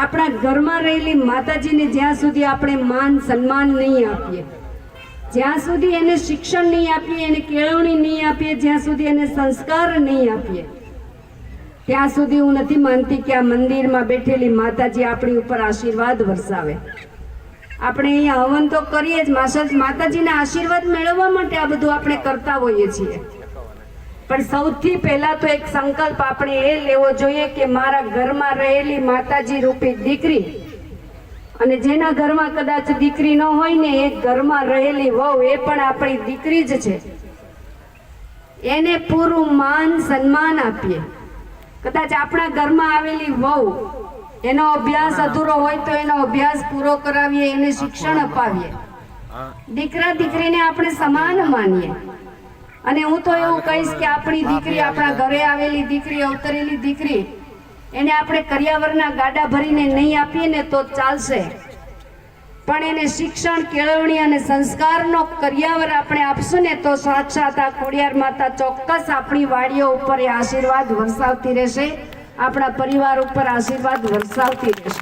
આપણા ઘરમાં રહેલી માતાજીને જ્યાં સુધી આપણે માન સન્માન નહીં આપીએ, જ્યાં સુધી એને શિક્ષણ નહીં આપીએ, એને કેળવણી નહીં આપીએ, જ્યાં સુધી એને સંસ્કાર નહીં આપીએ, ત્યાં સુધી હું નથી માનતી કે આ મંદિરમાં બેઠેલી માતાજી આપણી ઉપર આશીર્વાદ વરસાવે. આપણે અહીંયા હવન તો કરીએ જ માતાજીના આશીર્વાદ મેળવવા માટે આ બધું આપણે કરતા હોઈએ છીએ. પણ સૌથી પહેલા તો એક સંકલ્પ આપણે એ લેવો જોઈએ કે મારા ઘરમાં રહેલી માતાજી રૂપી દીકરી અને જેના ઘરમાં કદાચ દીકરી ન હોય ને એ ઘરમાં રહેલી વહુ એ પણ આપણી દીકરી જ છે. એને પૂરું માન સન્માન આપીએ. કદાચ આપણા ઘરમાં આવેલી વહુ એનો અભ્યાસ અધૂરો હોય તો એનો અભ્યાસ પૂરો કરાવીએ એને શિક્ષણ અપાવીએ. દીકરા દીકરીને આપણે સમાન માનીએ. અને હું તો એવું કહીશ કે આપણી દીકરી આપણા ઘરે આવેલી દીકરી, અવતરેલી દીકરી, એને આપણે કરિયાવરના ગાડા ભરીને નહીં આપીએ ને તો ચાલશે. પણ એને શિક્ષણ, કેળવણી અને સંસ્કારનો કરિયાવર આપણે આપશું ને તો સાક્ષાત આ ખોડિયાર માતા ચોક્કસ આપણી વાડીઓ ઉપર એ આશીર્વાદ વરસાવતી રહેશે, આપણા પરિવાર ઉપર આશીર્વાદ વરસાવતી રહેશે.